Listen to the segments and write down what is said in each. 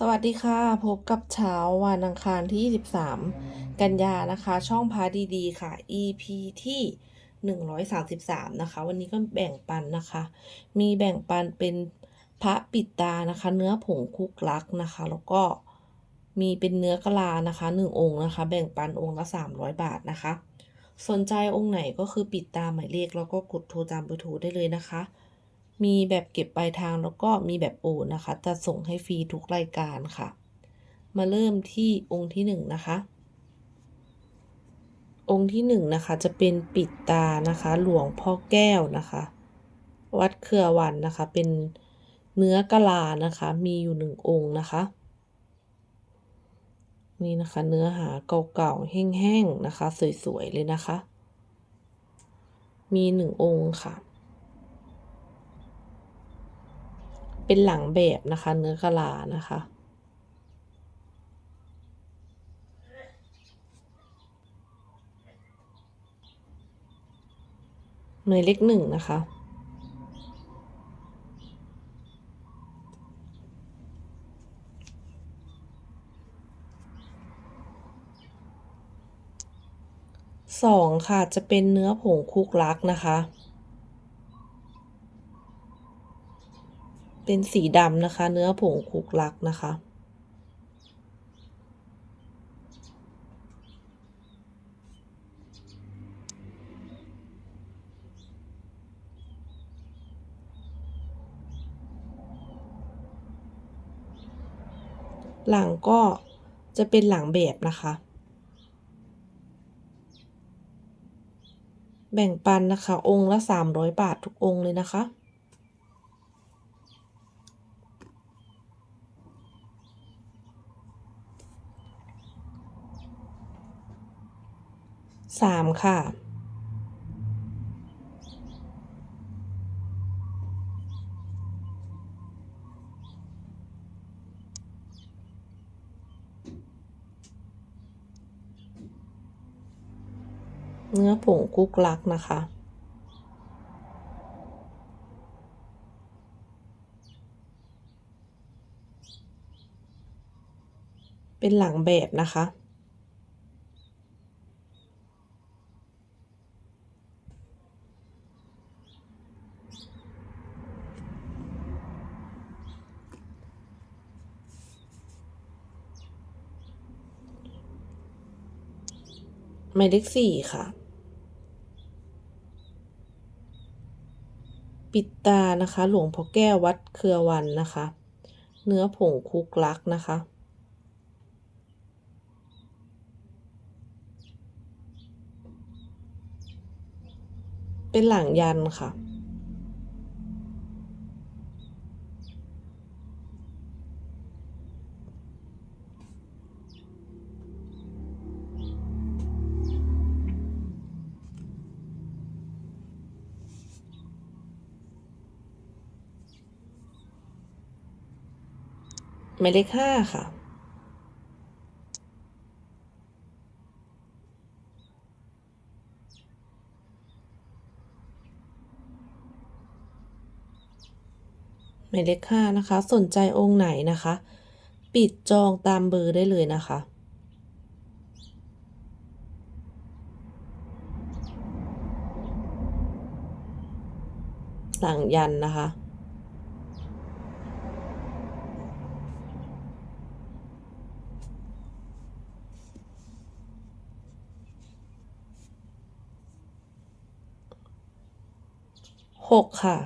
สวัสดีค่ะ พบกับเช้าวันอังคารที่ 23 กันยานะคะ ช่องพาดีๆค่ะ EP ที่ 133 นะคะ วันนี้ก็แบ่งปันนะคะ มีแบ่งปันเป็นพระปิดตานะคะ เนื้อผงคุกลักนะคะ แล้วก็มีเป็นเนื้อกะลานะคะหนึ่งองค์นะคะ แบ่งปันองค์ละ 300 บาทนะคะ สนใจองค์ไหนก็คือปิดตาหมายเลขแล้วก็กดโทรตามเบอร์โทรได้เลยนะคะ มีแบบเก็บปลายทางแล้วก็มีแบบโอนนะคะ จะส่งให้ฟรีทุกรายการค่ะ มาเริ่มที่องค์ที่หนึ่งนะคะ องค์ที่หนึ่งนะคะจะเป็นปิดตานะคะ หลวงพ่อแก้วนะคะ วัดเครือวันนะคะ เป็นเนื้อกะลานะคะ มีอยู่หนึ่งองค์นะคะ นี่นะคะเนื้อหาเก่าๆแห้งๆนะคะ สวยๆเลยนะคะ มีหนึ่งองค์ค่ะ เป็นหลังแบบนะคะ เนื้อกะลานะคะ หน่วยเลขหนึ่งนะคะสองค่ะจะเป็นเนื้อผงคุกลักนะคะ เป็นสีดำนะคะ เนื้อผงคุกลักนะคะ หลังก็จะเป็นหลังแบบนะคะ แบ่งปันนะคะ องค์ละ 300 บาททุกองค์เลยนะคะ สามค่ะ เนื้อผงกุ๊กลักนะคะเป็นหลังแบบนะคะ หมายเลขสี่ค่ะ ปิดตานะคะ หลวงพ่อแก้ววัดเครือวันนะคะ เนื้อผงคุกลักนะคะ เป็นหลังยันค่ะ หมายเลขห้าค่ะ หมายเลขห้านะคะ สนใจองค์ไหนนะคะ ปิดจองตามเบอร์ได้เลยนะคะหลังยันนะคะ หกค่ะ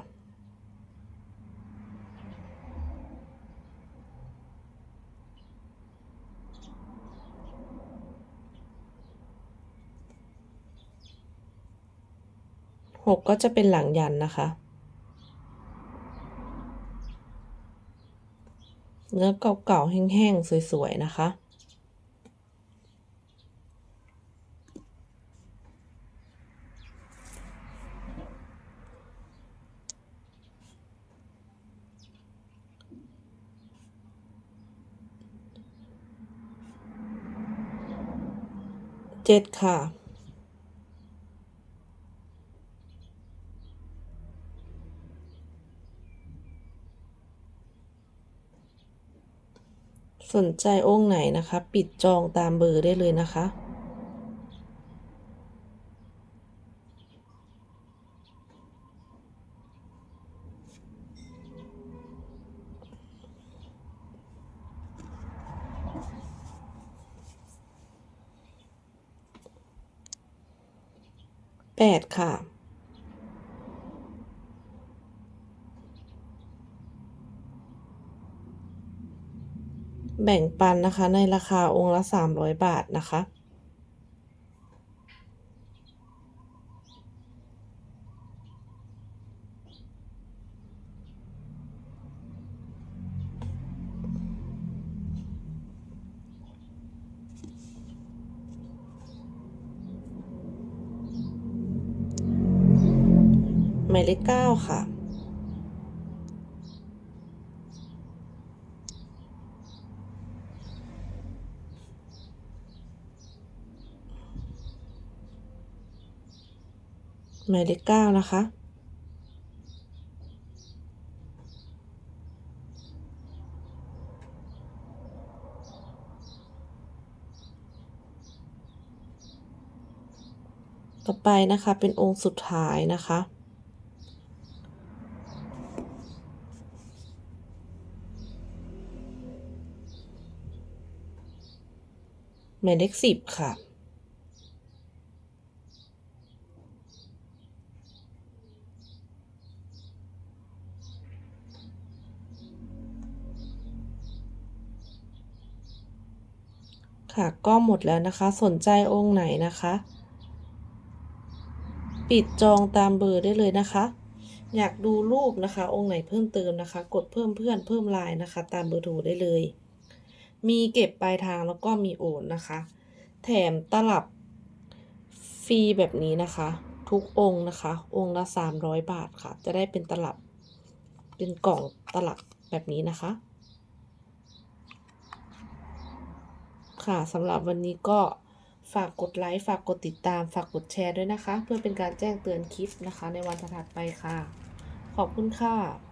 หกก็จะเป็นหลังยันนะคะ เนื้อเก่าๆแห้งๆ สวย ๆ นะคะ เจ็ดค่ะ สนใจองค์ไหนนะคะ ปิดจองตามเบอร์ได้เลยนะคะ แปดค่ะ แบ่งปันนะคะในราคาองค์ละสามร้อยบาทนะคะ หมายเลขเก้าค่ะ หมายเลขเก้านะคะต่อไปนะคะเป็นองค์สุดท้ายนะคะ หมายเลขสิบค่ะ ค่ะก็หมดแล้วนะคะ สนใจองค์ไหนนะคะ ปิดจองตามเบอร์ได้เลยนะคะ อยากดูรูปนะคะ องค์ไหนเพิ่มเติมนะคะ กดเพิ่มเพื่อนเพิ่มไลน์นะคะ ตามเบอร์โทรได้เลย มีเก็บปลายทางแล้วก็มีโอนนะคะ แถมตลับฟรีแบบนี้นะคะ ทุกองค์นะคะ องค์ละสามร้อยบาทค่ะ จะได้เป็นตลับ เป็นกล่องตลับแบบนี้นะคะ ค่ะสำหรับวันนี้ก็ฝากกดไลค์ฝากกดติดตามฝากกดแชร์ด้วยนะคะ เพื่อเป็นการแจ้งเตือนคลิปนะคะ ในวันถัดไปค่ะ ขอบคุณค่ะ